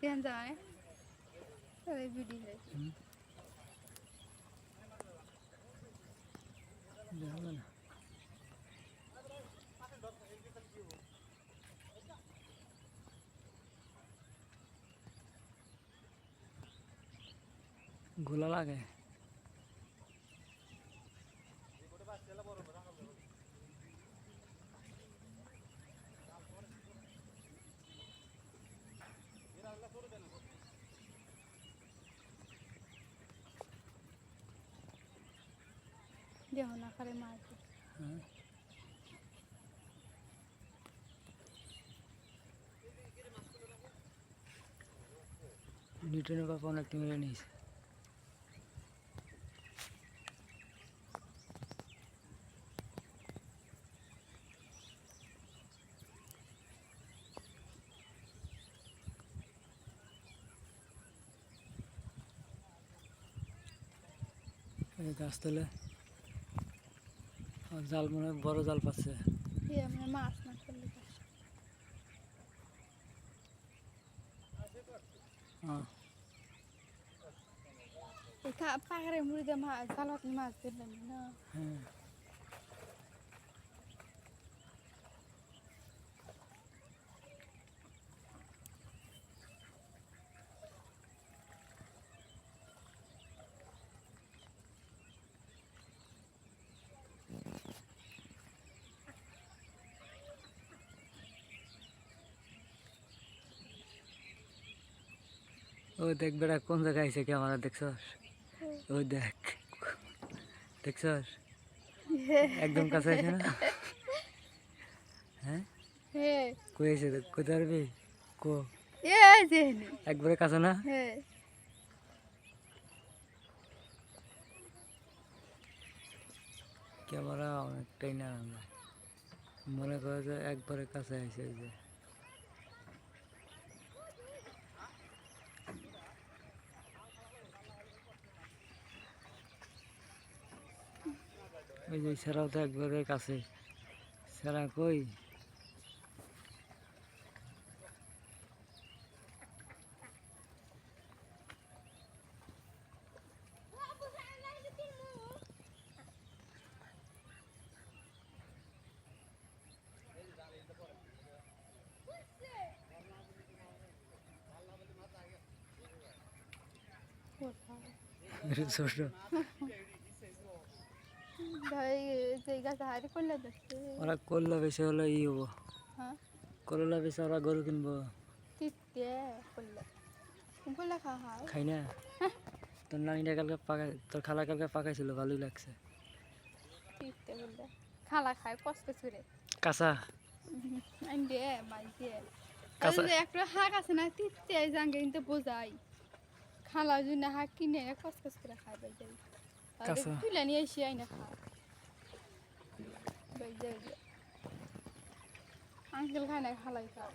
দেন যায় তবে ভিডিও হয় হবে না গোলা লাগে দেহ না করে মাছ হ্যাঁ। নিউটনের বাবা অনেকটা মেরে নিয়েছে। গাছতলে জাল মনে বড় জাল পাচ্ছে। মাছ না করলে। হ্যাঁ পাহাড়ে মুড়িতে মাছ জালত মাছ দিলেন না। হ্যাঁ। ও দেখ বেটা কোন জায়গায় আইছে ক্যামেরা দেখছস? ওই দেখ দেখছস? একদম কাছে আছে না? হ্যাঁ? হে কই আছে কোথায় পারবি কো। একবারে কাছে না? হে ক্যামেরা অনেকটাই না মনে করে যে একবারে কাছে আছে যে। ওই যে সেরাও তো একবারে কাছে। সেরা কই? ছোট। ওরা করলা বেশি হলে ই হব। হ্যাঁ? করলা বেশি ওরা গরু কিনবো। হয় খাই না? তোর নানিটা কালকে পাকাই তোর খালা কালকে পাকাইছিল ভালোই লাগছে। খালা খায় কষ্ট করে। কাঁচা? একটা হাঁক আছে না তিতে জাঙ্গে কিন্তু বোঝাই। খালা যদি হাঁক কিনে কস করে খাই বাই যাই। তুলে নিয়ে এসে আইনা খা বাই যাই আঙ্কেল খায় না খালাই খা